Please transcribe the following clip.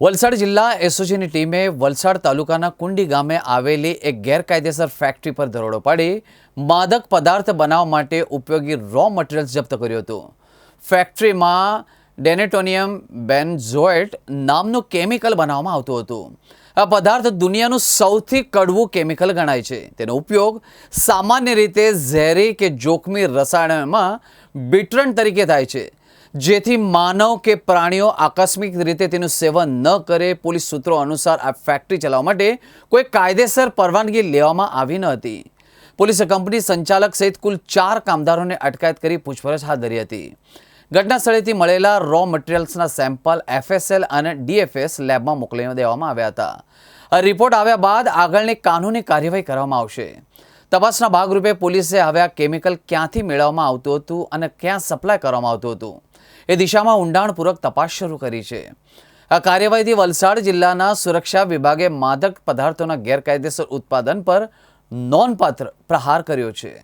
વલસાડ જિલ્લા એસઓજીની ટીમે વલસાડ તાલુકાના કુંડી ગામે આવેલી એક ગેરકાયદેસર ફેક્ટરી પર દરોડો પાડી માદક પદાર્થ બનાવવા માટે ઉપયોગી રો મટીરિયલ્સ જપ્ત કર્યું હતું. ફેક્ટરીમાં ડેનેટોનિયમ બેન્ઝોએટ નામનું કેમિકલ બનાવવામાં આવતું હતું. આ પદાર્થ દુનિયાનું સૌથી કડવું કેમિકલ ગણાય છે. તેનો ઉપયોગ સામાન્ય રીતે ઝેરી કે જોખમી રસાયણમાં બિટરન તરીકે થાય છે. જેથી માનવ કે પ્રાણીઓ આકસ્મિક રીતે તેનું સેવન ન કરે, પોલીસ સૂત્રો અનુસાર આ ફેક્ટરી ચલાવવા માટે કોઈ કાયદેસર પરવાનગી લેવામાં આવી ન હતી. પોલીસે કંપની સંચાલક સહિત કુલ ચાર કામદારોને અટકાયત કરી પૂછપરછ હાથ ધરી હતી. ઘટના સ્થળેથી મળેલા રો મટીરિયલ્સના સેમ્પલ એફએસએલ અને ડીએફએસ લેબમાં મોકલી દેવામાં આવ્યા હતા. રિપોર્ટ આવ્યા બાદ આગળની કાનૂની કાર્યવાહી કરવામાં આવશે. તપાસના ભાગરૂપે પોલીસે હવે આ કેમિકલ ક્યાંથી મેળવવામાં આવતું હતું અને ક્યાં સપ્લાય કરવામાં આવતું હતું. એ દિશામાં ઊંડાણપૂર્વક તપાસ શરૂ કરી છે. આ કાર્યવાહીથી વલસાડ જિલ્લાના સુરક્ષા વિભાગે માદક પદાર્થોના ગેરકાયદેસર ઉત્પાદન પર નોંધપાત્ર પ્રહાર કર્યો છે.